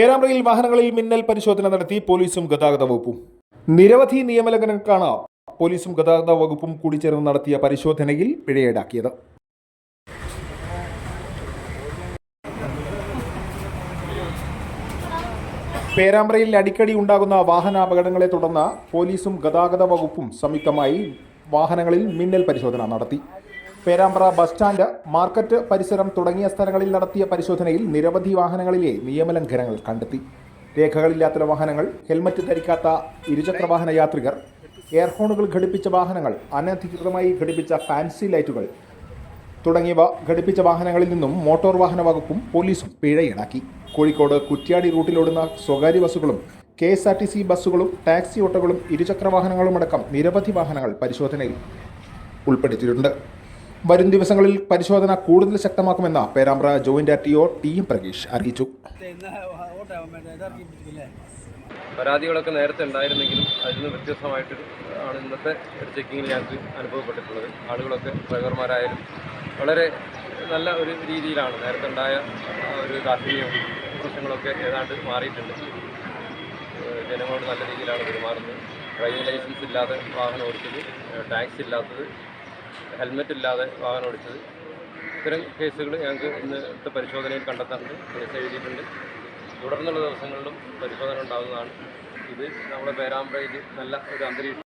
പേരാമ്പ്രയിൽ വാഹനങ്ങളിൽ മിന്നൽ പരിശോധന നടത്തി പോലീസും ഗതാഗത വകുപ്പും. നിരവധി നിയമലംഘനങ്ങൾക്കാണ് പോലീസും ഗതാഗത വകുപ്പും കൂടി ചേർന്ന് നടത്തിയ പരിശോധനയിൽ പിഴയീടാക്കിയത്. പേരാമ്പ്രയിൽ അടിക്കടി ഉണ്ടാകുന്ന വാഹനാപകടങ്ങളെ തുടർന്ന് പോലീസും ഗതാഗത വകുപ്പും സംയുക്തമായി വാഹനങ്ങളിൽ മിന്നൽ പരിശോധന നടത്തി. പേരാമ്പ്ര ബസ് സ്റ്റാൻഡ് മാർക്കറ്റ് പരിസരം തുടങ്ങിയ സ്ഥലങ്ങളിൽ നടത്തിയ പരിശോധനയിൽ നിരവധി വാഹനങ്ങളിലെ നിയമലംഘനങ്ങൾ കണ്ടെത്തി. രേഖകളില്ലാത്ത വാഹനങ്ങൾ ഹെൽമറ്റ് ധരിക്കാത്ത ഇരുചക്ര വാഹന യാത്രികർ എയർഹോണുകൾ ഘടിപ്പിച്ച വാഹനങ്ങൾ അനധികൃതമായി ഘടിപ്പിച്ച ഫാൻസി ലൈറ്റുകൾ തുടങ്ങിയവ ഘടിപ്പിച്ച വാഹനങ്ങളിൽ നിന്നും മോട്ടോർ വാഹന വകുപ്പും പോലീസും പിഴ ഈടാക്കി കോഴിക്കോട് കുറ്റ്യാടി റൂട്ടിലോടുന്ന സ്വകാര്യ ബസ്സുകളും K S R T C ബസ്സുകളും ടാക്സി ഓട്ടോകളും ഇരുചക്ര വാഹനങ്ങളുമടക്കം നിരവധി വാഹനങ്ങൾ പരിശോധനയിൽ ഉൾപ്പെടുത്തിയിട്ടുണ്ട്. വരും ദിവസങ്ങളിൽ പരിശോധന കൂടുതൽ ശക്തമാക്കുമെന്ന് Perambra joint R T O T M Prakeesh അറിയിച്ചു. പരാതികളൊക്കെ നേരത്തെ ഉണ്ടായിരുന്നെങ്കിലും അതിൽ നിന്ന് വ്യത്യസ്തമായിട്ട് ആണ് ഇന്നത്തെ ഒരു ചെക്കിങ്ങിൽ ഞങ്ങൾക്ക് അനുഭവപ്പെട്ടിട്ടുള്ളത്. ആളുകളൊക്കെ ഡ്രൈവർമാരായാലും വളരെ നല്ല ഒരു രീതിയിലാണ് നേരത്തെ ഉണ്ടായ ഒരു കാഠിന്യവും പ്രശ്നങ്ങളൊക്കെ ഏതാണ്ട് മാറിയിട്ടുണ്ട്. ജനങ്ങളോട് നല്ല രീതിയിലാണ് പെരുമാറുന്നത്. ഡ്രൈവിംഗ് ലൈസൻസ് ഇല്ലാതെ വാഹനം ഓടിച്ചത് ടാക്സി ഇല്ലാത്തത് ഹെൽമെറ്റ് ഇല്ലാതെ വാഹനം ഓടിച്ചത്. ഇത്തരം കേസുകൾ ഞങ്ങൾക്ക് ഇന്നത്തെ പരിശോധനയിൽ കണ്ടെത്താറുണ്ട്. കേസ് എഴുതിയിട്ടുണ്ട്. തുടർന്നുള്ള ദിവസങ്ങളിലും പരിശോധന ഉണ്ടാകുന്നതാണ് ഇത് നമ്മുടെ പേരാമ്പ്രയിൽ നല്ല ഒരു അന്തരീക്ഷം